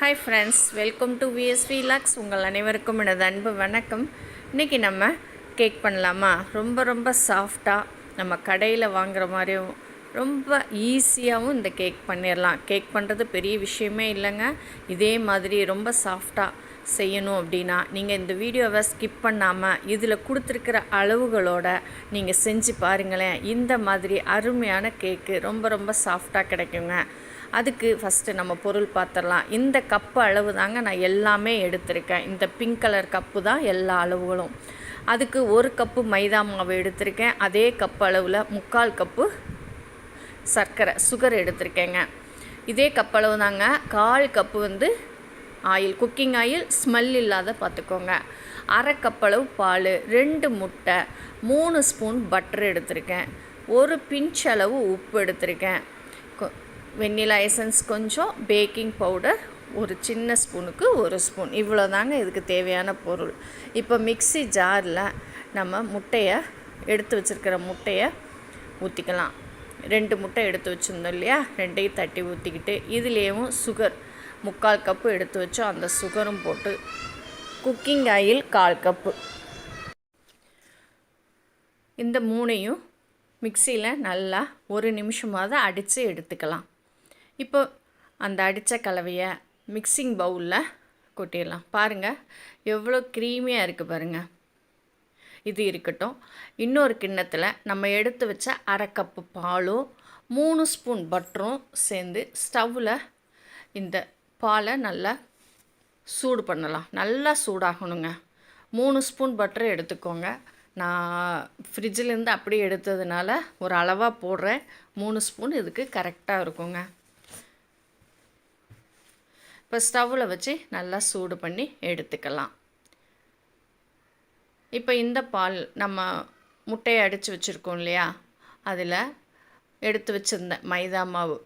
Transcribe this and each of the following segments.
Hi friends welcome to VSV logs உங்கள் அனைவருக்கும் எனது அன்பு வணக்கம். இன்றைக்கி நம்ம கேக் பண்ணலாமா? ரொம்ப ரொம்ப சாஃப்டாக நம்ம கடையில் வாங்குற மாதிரியும் ரொம்ப ஈஸியாகவும் இந்த கேக் பண்ணிடலாம் கேக் பண்ணுறது பெரிய விஷயமே இல்லைங்க. இதே மாதிரி ரொம்ப சாஃப்டாக செய்யணும் அப்படின்னா நீங்கள் இந்த வீடியோவை ஸ்கிப் பண்ணாமல் இதில் கொடுத்துருக்கிற அளவுகளோட நீங்கள் செஞ்சு பாருங்களேன். இந்த மாதிரி அருமையான கேக்கு ரொம்ப ரொம்ப சாஃப்டாக கிடைக்குங்க. அதுக்கு ஃபஸ்ட்டு நம்ம பொருள் பார்த்துடலாம். இந்த கப்பு அளவு தாங்க நான் எல்லாமே எடுத்திருக்கேன். இந்த பிங்க் கலர் கப்பு தான் எல்லா அளவுகளும். அதுக்கு ஒரு கப்பு மைதா மாவு எடுத்திருக்கேன். அதே கப்பு அளவில் முக்கால் கப்பு சர்க்கரை சுகர் எடுத்திருக்கேங்க. இதே கப்பளவு தாங்க. கால் கப்பு வந்து ஆயில் குக்கிங் ஆயில் ஸ்மெல் இல்லாத பார்த்துக்கோங்க. அரை கப்பளவு பால் ரெண்டு முட்டை மூணு ஸ்பூன் பட்டர் எடுத்திருக்கேன். ஒரு பிஞ்ச் அளவு உப்பு எடுத்திருக்கேன். வெண்ணிலா எசன்ஸ் கொஞ்சம் பேக்கிங் பவுடர் ஒரு சின்ன ஸ்பூனுக்கு ஒரு ஸ்பூன். இவ்வளோ தாங்க இதுக்கு தேவையான பொருள். இப்போ மிக்சி ஜாரில் நம்ம முட்டையை எடுத்து வச்சுருக்கிற முட்டையை ஊற்றிக்கலாம் ரெண்டு முட்டை எடுத்து வச்சுருந்தோம் இல்லையா? ரெண்டையும் தட்டி ஊற்றிக்கிட்டு இதுலேயும் சுகர் முக்கால் கப்பு எடுத்து வச்சோம். அந்த சுகரும் போட்டு குக்கிங் ஆயில் கால் கப்பு. இந்த மூணையும் மிக்சியில் நல்லா ஒரு நிமிஷமாவது அடித்து எடுத்துக்கலாம். இப்போ அந்த அடித்த கலவையை மிக்சிங் பவுலில் கொட்டிடலாம். பாருங்கள் எவ்வளோ க்ரீமியாக இருக்குது பாருங்கள் இது இருக்கட்டும். இன்னொரு கிண்ணத்தில் நம்ம எடுத்து வச்ச அரை கப்பு பாலும் மூணு ஸ்பூன் பட்டரும் சேர்ந்து ஸ்டவ்வில் இந்த பாலை நல்லா சூடு பண்ணலாம். நல்லா சூடாகணுங்க. மூணு ஸ்பூன் பட்டர் எடுத்துக்கோங்க. நான் ஃப்ரிட்ஜிலேருந்து அப்படியே எடுத்ததுனால ஒரு அளவாக போடுறேன். மூணு ஸ்பூன் இதுக்கு கரெக்டாக இருக்குங்க. இப்போ ஸ்டவ்வில் வச்சு நல்லா சூடு பண்ணி எடுத்துக்கலாம். இப்போ இந்த பால் நம்ம முட்டையை அடித்து வச்சுருக்கோம் இல்லையா? அதில் எடுத்து வச்சுருந்தேன் மைதா மாவு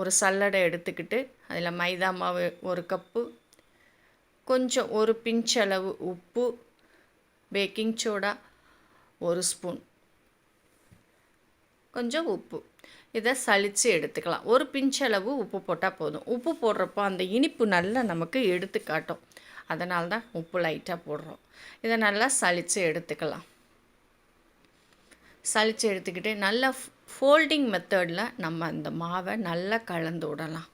ஒரு சல்லடை எடுத்துக்கிட்டு அதில் மைதா மாவு ஒரு கப்பு கொஞ்சம் ஒரு பிஞ்ச் அளவு உப்பு பேக்கிங் சோடா ஒரு ஸ்பூன். கொஞ்சம் உப்பு. இதை சலித்து எடுத்துக்கலாம். ஒரு பிஞ்சளவு உப்பு போட்டால் போதும். உப்பு போடுறப்போ அந்த இனிப்பு நல்லா நமக்கு எடுத்து காட்டும். அதனால தான் உப்பு லைட்டாக போடுறோம். இதை நல்லா சலித்து எடுத்துக்கலாம். சலித்து எடுத்துக்கிட்டு நல்லா ஃபோல்டிங் மெத்தடில் நம்ம அந்த மாவை நல்லா கலந்து விடலாம்.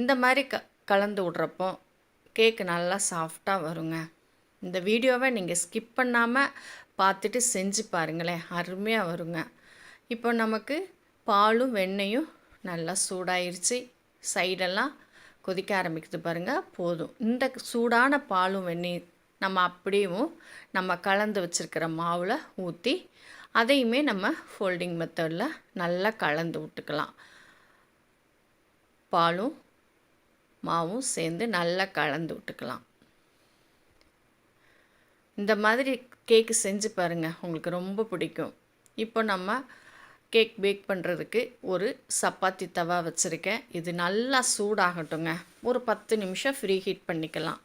இந்த மாதிரி க கலந்து விட்றப்போ கேக்கு நல்லா சாஃப்டாக வருங்க. இந்த வீடியோவை நீங்கள் ஸ்கிப் பண்ணாமல் பார்த்துட்டு செஞ்சு பாருங்களேன் அருமையாக வருங்க. இப்போ நமக்கு பாலும் வெண்ணெயும் நல்லா சூடாயிருச்சு. சைடெல்லாம் கொதிக்க ஆரம்பிக்குது பாருங்கள் போதும். இந்த சூடான பாலும் வெண்ணெய் நம்ம அப்படியும் நம்ம கலந்து வச்சுருக்கிற மாவில் ஊற்றி அதையுமே நம்ம ஃபோல்டிங் மெத்தடில் நல்லா கலந்து விட்டுக்கலாம். பாலும் மாவும் சேர்ந்து நல்லா கலந்து விட்டுக்கலாம். இந்த மாதிரி கேக்கு செஞ்சு பாருங்கள் உங்களுக்கு ரொம்ப பிடிக்கும். இப்போ நம்ம கேக் பேக் பண்ணுறதுக்கு ஒரு சப்பாத்தி தவா வச்சுருக்கேன். இது நல்லா சூடாகட்டுங்க. ஒரு பத்து நிமிஷம் ஃப்ரீ ஹீட் பண்ணிக்கலாம்.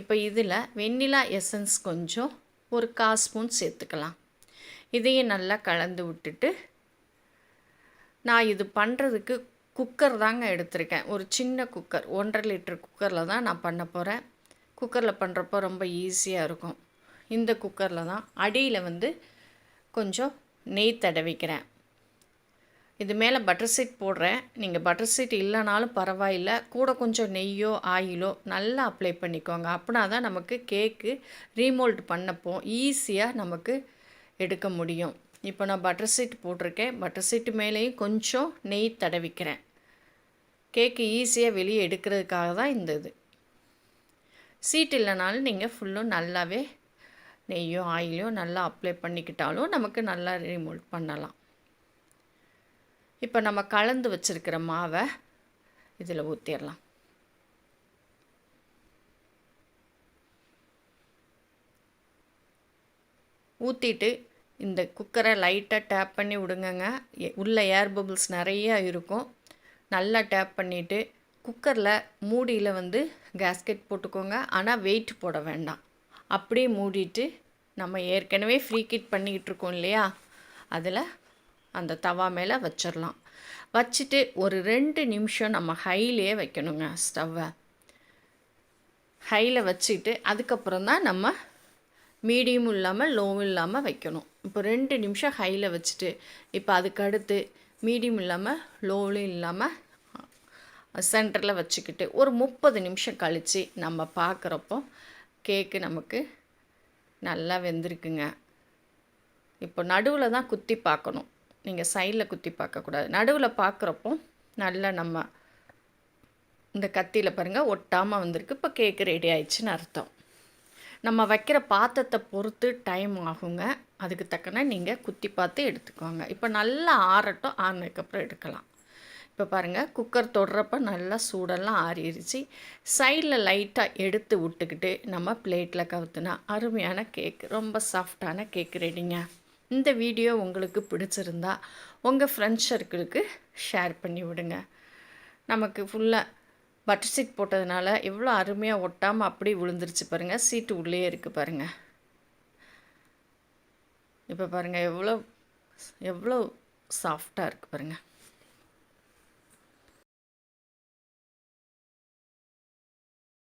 இப்போ இதில் வெண்ணிலா எசன்ஸ் கொஞ்சம் ஒரு கால் ஸ்பூன் சேர்த்துக்கலாம். இதையும் நல்லா கலந்து விட்டுட்டு நான் இது பண்ணுறதுக்கு குக்கர் தாங்க எடுத்திருக்கேன். ஒரு சின்ன குக்கர் ஒன்றரை லிட்டர் குக்கரில் தான் நான் பண்ண போகிறேன் குக்கரில் பண்ணுறப்போ ரொம்ப ஈஸியாக இருக்கும். இந்த குக்கரில் தான் அடியில் வந்து கொஞ்சம் நெய் தடவிக்கிறேன். இது மேலே பட்டர் சீட் போடுறேன். நீங்கள் பட்டர் சீட் இல்லைனாலும் பரவாயில்ல. கூட கொஞ்சம் நெய்யோ ஆயிலோ நல்லா அப்ளை பண்ணிக்கோங்க. அப்படின்னா தான் நமக்கு கேக்கு ரீமோல்ட் பண்ணப்போ ஈஸியாக நமக்கு எடுக்க முடியும். இப்போ நான் பட்டர் சீட் போட்டிருக்கேன். பட்டர் சீட்டு மேலேயும் கொஞ்சம் நெய் தடவிக்கிறேன். கேக்கு ஈஸியாக வெளியே எடுக்கிறதுக்காக தான் இந்த இது. சீட் இல்லைனாலும் நீங்கள் ஃபுல்லும் நல்லாவே நெய்யோ ஆயிலையோ நல்லா அப்ளை பண்ணிக்கிட்டாலும் நமக்கு நல்லா ரிமூவ் பண்ணலாம். இப்போ நம்ம கலந்து வச்சுருக்கிற மாவை இதில் ஊற்றிடலாம் ஊற்றிட்டு இந்த குக்கரை லைட்டாக டேப் பண்ணி விடுங்கங்க. உள்ளே ஏர் பபிள்ஸ் நிறையா இருக்கும். நல்லா டேப் பண்ணிவிட்டு குக்கரில் மூடியில் வந்து கேஸ்கெட் போட்டுக்கோங்க. ஆனால் வெயிட் போட வேண்டாம். அப்படியே மூடிட்டு நம்ம ஏற்கனவே ஃப்ரீ கிட் பண்ணிக்கிட்டு இருக்கோம் இல்லையா? அதில் அந்த தவா மேலே வச்சிடலாம். வச்சுட்டு ஒரு ரெண்டு நிமிஷம் நம்ம ஹையிலே வைக்கணுங்க ஸ்டவ்வை. ஹையில் வச்சுட்டு அதுக்கப்புறம் தான் நம்ம மீடியமும் இல்லாமல் லோவும் இல்லாமல் வைக்கணும். இப்போ ரெண்டு நிமிஷம் ஹையில் வச்சுட்டு இப்போ அதுக்கடுத்து மீடியம் இல்லாமல் லோவும் இல்லாமல் சென்டரில் வச்சுக்கிட்டு ஒரு முப்பது நிமிஷம் கழித்து நம்ம பார்க்குறப்போ கேக்கு நமக்கு நல்லா வெந்திருக்குங்க. இப்போ நடுவில் தான் குத்தி பார்க்கணும். நீங்கள் சைடில் குத்தி பார்க்கக்கூடாது நடுவில் பார்க்குறப்போ நல்லா நம்ம இந்த கத்தியில் பாருங்கள் ஒட்டாமல் வந்திருக்கு. இப்போ கேக்கு ரெடி ஆயிடுச்சுன்னு அர்த்தம். நம்ம வைக்கிற பாத்திரத்தை பொறுத்து டைம் ஆகுங்க. அதுக்கு தக்கன நீங்கள் குத்தி பார்த்து எடுத்துக்கோங்க. இப்போ நல்லா ஆறட்டும். ஆறினதுக்கப்புறம் எடுக்கலாம். இப்போ பாருங்கள் குக்கர் தொடுறப்ப நல்லா சூடெல்லாம் ஆறிடுச்சு சைடில் லைட்டாக எடுத்து விட்டுக்கிட்டு நம்ம பிளேட்டில் கவுத்துனா அருமையான கேக் ரொம்ப சாஃப்டான கேக் ரெடிங்க இந்த வீடியோ உங்களுக்கு பிடிச்சிருந்தா உங்கள் ஃப்ரெண்ட்ஸ் சர்க்கிளுக்கு ஷேர் பண்ணி விடுங்க. நமக்கு ஃபுல்லாக பட்டர் சீட் போட்டதுனால எவ்வளோ அருமையாக ஒட்டாமல் அப்படியே விழுந்துருச்சு பாருங்கள் சீட்டு உள்ளே இருக்குது பாருங்கள் இப்போ பாருங்கள் எவ்வளோ எவ்வளோ சாஃப்டாக இருக்குது பாருங்கள்